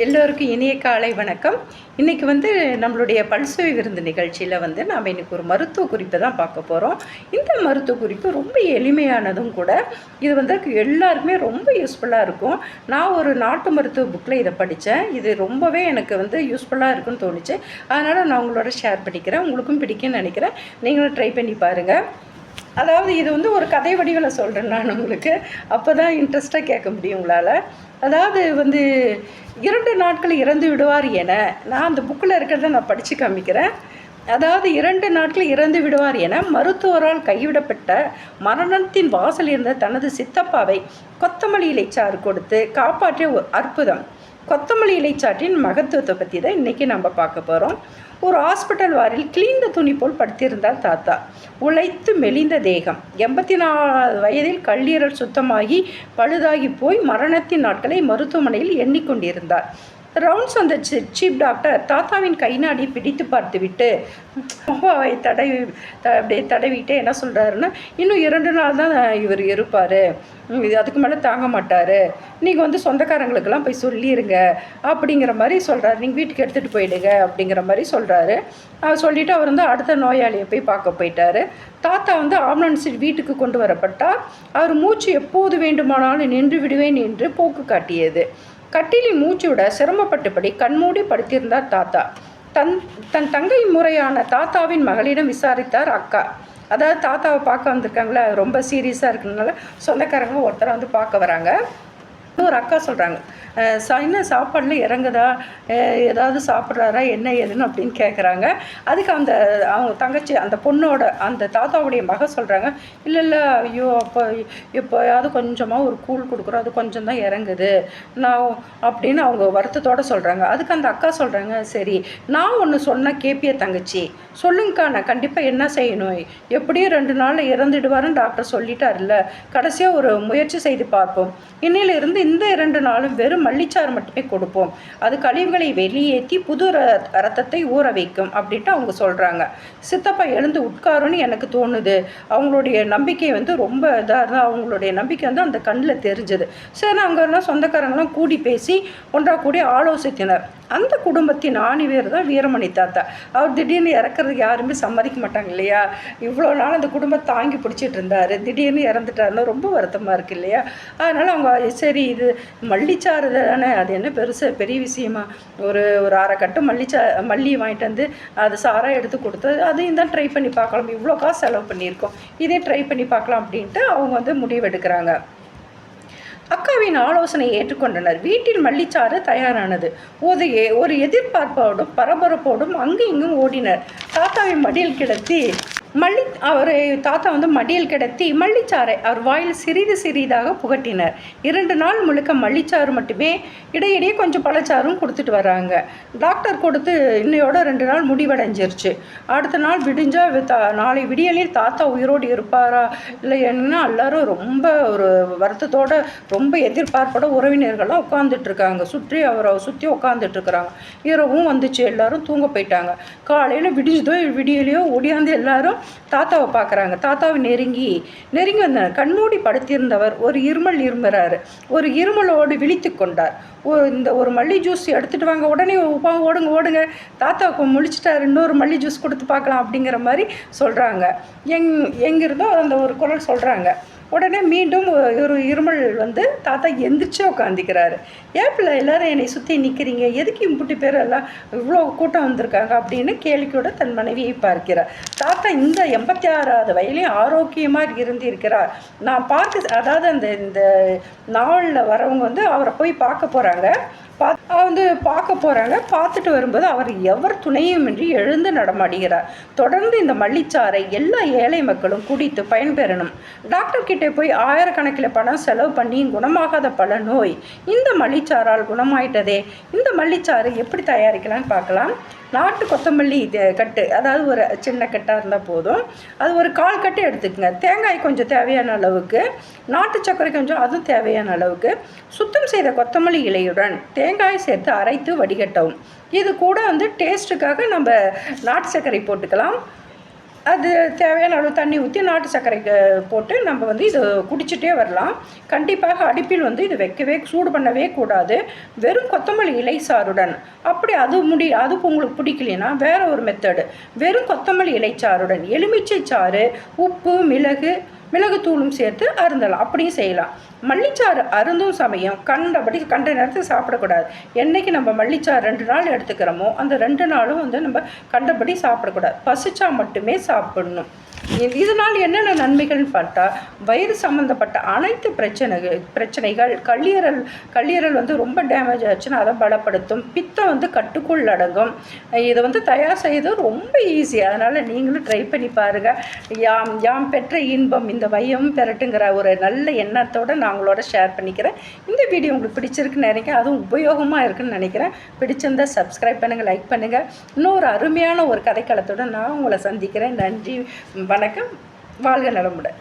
எல்லோருக்கும் இனிய காலை வணக்கம். இன்றைக்கி வந்து நம்மளுடைய பல்சுவை விருந்து நிகழ்ச்சியில் வந்து நாம் இன்றைக்கி ஒரு மருத்துவ குறிப்பை தான் பார்க்க போகிறோம் இந்த மருத்துவ குறிப்பு ரொம்ப எளிமையானதும் கூட இது வந்து எல்லாருக்குமே ரொம்ப யூஸ்ஃபுல்லாக இருக்கும். நான் ஒரு நாட்டு மருத்துவ புக்கில் இதை படித்தேன் இது ரொம்பவே எனக்கு வந்து யூஸ்ஃபுல்லாக இருக்குன்னு தோணுச்சு. அதனால் நான் உங்களோட ஷேர் பண்ணிக்கிறேன். உங்களுக்கும் பிடிக்கும்னு நினைக்கிறேன். நீங்களும் ட்ரை பண்ணி பாருங்கள் அதாவது இது வந்து ஒரு கதை வடிவில் சொல்கிறேன் நான் உங்களுக்கு. அப்போ தான் இன்ட்ரெஸ்ட்டாக கேட்க முடியும் உங்களால். அதாவது வந்து இரண்டு நாட்கள் இறந்து விடுவார் என நான் அந்த புக்கில் இருக்கிறத நான் படித்து காமிக்கிறேன். அதாவது இரண்டு நாட்கள் இறந்து விடுவார் என மருத்துவரால் கைவிடப்பட்ட மரணத்தின் வாசல் இருந்த தனது சித்தப்பாவை கொத்தமல்லி இலைச்சாறு கொடுத்து காப்பாற்றிய ஒரு அற்புதம். கொத்தமல்லி இலைச்சாற்றின் மகத்துவத்தை பற்றி தான் இன்றைக்கி நம்ம பார்க்க போகிறோம் ஒரு ஹாஸ்பிட்டல் வாரில் கிளீந்த துணி போல் படுத்திருந்தார் தாத்தா. உழைத்து மெலிந்த தேகம். எண்பத்தி நாலு வயதில் கல்லீரல் சுத்தமாகி பழுதாகி போய் மரணத்தின் நாட்களை மருத்துவமனையில் எண்ணிக்கொண்டிருந்தார். ரவுண்ட்ஸ் வந்த சீப் டாக்டர் தாத்தாவின் கை நாடி பிடித்து பார்த்துவிட்டு அவை தடவி த அப்படியே தடவிட்டு என்ன சொல்கிறாருன்னா இன்னும் இரண்டு நாள் தான் இவர் இருப்பார். இது அதுக்கு மேலே தாங்க மாட்டார். நீங்கள் வந்து சொந்தக்காரங்களுக்கெல்லாம் போய் சொல்லிடுங்க அப்படிங்கிற மாதிரி சொல்கிறாரு நீங்கள் வீட்டுக்கு எடுத்துகிட்டு போயிடுங்க. அப்படிங்கிற மாதிரி சொல்கிறாரு சொல்லிவிட்டு அவர் வந்து அடுத்த நோயாளியை போய் பார்க்க போயிட்டார். தாத்தா வந்து ஆம்புலன்ஸ் வீட்டுக்கு கொண்டு வரப்பட்டால் அவர் மூச்சு எப்போது வேண்டுமானாலும் நின்று விடுவேன் என்று போக்கு காட்டியது. கட்டிலில் மூச்சு விட சிரமப்பட்டபடி கண்மூடி படுத்திருந்தார் தாத்தா. தன் தன் தங்கை முறையான தாத்தாவின் மகளிடம் விசாரித்தார் அக்கா. அதாவது தாத்தாவை பார்க்க வந்திருக்காங்களே ரொம்ப சீரியஸாக இருக்கிறதுனால சொந்தக்காரங்க ஒருத்தரை வந்து பார்க்க வராங்க. ஒரு அக்கா சொல்கிறாங்க சா என்ன சாப்பாடில் இறங்குதா? ஏதாவது சாப்பிட்றாரா? என்ன ஏதுன்னு அப்படின்னு கேட்குறாங்க அதுக்கு அந்த அவங்க தங்கச்சி அந்த பொண்ணோட அந்த தாத்தாவுடைய மக சொல்கிறாங்க இல்லை இல்லை ஐயோ அப்போ எப்போயாவது கொஞ்சமாக ஒரு கூழ் கொடுக்குறோம். அது கொஞ்சம் தான் இறங்குது. நான் அப்படின்னு அவங்க வருத்தத்தோடு சொல்கிறாங்க அதுக்கு அந்த அக்கா சொல்கிறாங்க சரி நான் ஒன்று சொன்ன கேபிய தங்கச்சி சொல்லுங்கக்கா நான் கண்டிப்பாக என்ன செய்யணும்? எப்படியும் ரெண்டு நாளில் இறந்துடுவாருன்னு டாக்டர் சொல்லிட்டார்ல கடைசியாக ஒரு முயற்சி செய்து பார்ப்போம். இன்னிலிருந்து இந்த இரண்டு நாளும் வெறும் மல்லிச்சாறு மட்டுமே கொடுப்போம். அது கழிவுகளை வெளியேற்றி புது ரத்தத்தை ஊற வைக்கும் அப்படின்ட்டு அவங்க சொல்கிறாங்க சித்தப்பா எழுந்து உட்காருன்னு எனக்கு தோணுது. அவங்களுடைய நம்பிக்கை வந்து ரொம்ப இதாக இருந்தால் அவங்களுடைய நம்பிக்கை வந்து அந்த கண்ணில் தெரிஞ்சது. சரி அங்கெல்லாம் சொந்தக்காரங்களாம் கூடி பேசி ஒன்றா கூடி ஆலோசித்தனர். அந்த குடும்பத்தின் ஆணிவேர் தான் வீரமணி தாத்தா. அவர் திடீர்னு இறக்குறதுக்கு யாருமே சம்மதிக்க மாட்டாங்க இல்லையா? இவ்வளோ நாள் அந்த குடும்பத்தை தாங்கி பிடிச்சிட்டு இருந்தார். திடீர்னு இறந்துட்டாருன்னா ரொம்ப வருத்தமாக இருக்குது இல்லையா? அதனால் அவங்க சரி இது மல்லிச்சாறு தானே அது என்ன பெருசு பெரிய விஷயமா? ஒரு ஒரு அரை கட்டு மல்லிச்சா மல்லியை வாங்கிட்டு வந்து அது சாராக எடுத்து கொடுத்து அதையும் தான் ட்ரை பண்ணி பார்க்கலாம். இவ்வளோ காசு செலவு பண்ணியிருக்கோம். இதே ட்ரை பண்ணி பார்க்கலாம் அப்படின்ட்டு அவங்க வந்து முடிவெடுக்கிறாங்க அக்காவின் ஆலோசனை ஏற்றுக்கொண்டனர். வீட்டில் மல்லிச்சாறு தயாரானது. ஒரு ஒரு எதிர்பார்ப்போடும் பரபரப்போடும் அங்கு இங்கும் ஓடினர். தாத்தாவின் மடியில் கிடத்தி மல்லி அவர் தாத்தா வந்து மடியில் கிடத்தி மல்லிச்சாறை அவர் வாயில் சிறிது சிறிதாக புகட்டினர். இரண்டு நாள் முழுக்க மல்லிச்சாறு மட்டுமே இடையிடையே கொஞ்சம் பழச்சாரும் கொடுத்துட்டு வராங்க. டாக்டர் கொடுத்து இன்னையோட ரெண்டு நாள் முடிவடைஞ்சிருச்சு. அடுத்த நாள் விடிஞ்சால் தா நாளை விடியலில் தாத்தா உயிரோடு இருப்பாரா இல்லை எல்லாரும் ரொம்ப ஒரு வருத்தத்தோட ரொம்ப எதிர்பார்ப்போட உறவினர்கள்லாம் உட்காந்துட்ருக்காங்க சுற்றி அவரை சுற்றி உட்காந்துட்ருக்குறாங்க இரவும் வந்துச்சு. எல்லாரும் தூங்க போயிட்டாங்க. காலையில் விடிஞ்சதோ விடியலையோ ஓடியாந்து எல்லாரும் தாத்தாவை பார்க்குறாங்க. தாத்தாவை நெருங்கி நெருங்கி வந்தார் கண்மூடி படுத்திருந்தவர் ஒரு இருமல் இருமுறாரு. ஒரு இருமலோடு விழித்து கொண்டார். இந்த ஒரு மல்லி ஜூஸ் எடுத்துகிட்டு வாங்க உடனே ஓடுங்க ஓடுங்க. தாத்தாவுக்கு முழிச்சிட்டார் இன்னொரு மல்லி ஜூஸ் கொடுத்து பார்க்கலாம் அப்படிங்கிற மாதிரி சொல்கிறாங்க எங் எங்கிருந்தோ அந்த ஒரு குரல் சொல்கிறாங்க உடனே மீண்டும் ஒரு இருமல் வந்து தாத்தா எந்திரிச்சே உட்காந்துக்கிறாரு ஏப்பில் எல்லோரும் என்னை சுற்றி நிற்கிறீங்க எதுக்கு இம்புட்டி பேர் எல்லாம் இவ்வளோ கூட்டம் வந்திருக்காங்க? அப்படின்னு கேள்விக்கூட தன் மனைவியை பார்க்கிறார். தாத்தா இந்த எண்பத்தி ஆறாவது வயலையும் ஆரோக்கியமாக இருந்திருக்கிறார். நான் பார்க்க அதாவது அந்த இந்த நாவலில் வரவங்க வந்து அவரை போய் பார்க்க போகிறாங்க வந்து பார்க்க போகிறாங்க பார்த்துட்டு வரும்போது அவர் எவர் துணையுமின்றி எழுந்து நடமாடுகிறார். தொடர்ந்து இந்த மல்லிச்சாறை எல்லா ஏழை மக்களும் குடித்து பயன்பெறணும். டாக்டர் கிட்டே போய் ஆயிரக்கணக்கில் பணம் செலவு பண்ணி குணமாகாத பல நோய். இந்த மல்லிச்சாரால் குணமாயிட்டதே. இந்த மல்லிச்சாறு எப்படி தயாரிக்கலாம்னு பார்க்கலாம். நாட்டு கொத்தமல்லி கட்டு அதாவது ஒரு சின்ன கட்டாக இருந்தால் போதும். அது ஒரு கால் கட்டு எடுத்துக்கங்க. தேங்காய் கொஞ்சம் தேவையான அளவுக்கு நாட்டு சர்க்கரை கொஞ்சம் அதுவும் தேவையான அளவுக்கு. சுத்தம் செய்த கொத்தமல்லி இலையுடன் தேங்காய் சேர்த்து அரைத்து வடிகட்டவும். இது கூட வந்து டேஸ்ட்டுக்காக நம்ம நாட்டு சர்க்கரை போட்டுக்கலாம். அது தேவையான அளவு தண்ணி ஊற்றி நாட்டு சர்க்கரைக்கு போட்டு நம்ம வந்து இது குடிச்சிட்டே வரலாம். கண்டிப்பாக அடுப்பில் வந்து இது வைக்கவே சூடு பண்ணவே கூடாது. வெறும் கொத்தமல்லி இலை சாறுடன். அப்படி அது முடி அது உங்களுக்கு பிடிக்கலைன்னா வேறு ஒரு மெத்தடு வெறும் கொத்தமல்லி இலை சாறுடன். எலுமிச்சை சாறு உப்பு மிளகு மிளகுத்தூளும் சேர்த்து அருந்தலாம். அப்படியும் செய்யலாம். மல்லிச்சாறு அருந்தும் சமயம் கண்டபடி கண்ட நேரத்துக்கு சாப்பிடக்கூடாது. என்றைக்கு நம்ம மல்லிச்சாறு ரெண்டு நாள் எடுத்துக்கிறோமோ அந்த ரெண்டு நாளும் வந்து நம்ம கண்டபடி சாப்பிடக்கூடாது. பசிச்சா மட்டுமே சாப்பிடணும். இதனால் என்னென்ன நன்மைகள்னு பார்த்தா வயிறு சம்மந்தப்பட்ட அனைத்து பிரச்சனைகள் பிரச்சனைகள் கல்லீரல் கல்லீரல் வந்து ரொம்ப டேமேஜ் ஆச்சுன்னா அதை பலப்படுத்தும் பித்தம் வந்து கட்டுக்குள் அடங்கும். இதை வந்து தயார் செய்வது ரொம்ப ஈஸி அதனால் நீங்களும் ட்ரை பண்ணி பாருங்கள் யாம் யாம் பெற்ற இன்பம் இந்த வையம் பெறட்டுங்கிற ஒரு நல்ல எண்ணத்தோடு நான் உங்களோட ஷேர் பண்ணிக்கிறேன். இந்த வீடியோ உங்களுக்கு பிடிச்சிருக்குன்னு நினைக்கிறேன். அதுவும் உபயோகமாக இருக்குன்னு நினைக்கிறேன். பிடிச்சிருந்தால் சப்ஸ்கிரைப் பண்ணுங்கள் லைக் பண்ணுங்கள் இன்னொரு அருமையான ஒரு கதைக்களத்தோடு நான் உங்களை சந்திக்கிறேன். நன்றி வணக்கம். வாழ்க நலமுடன்.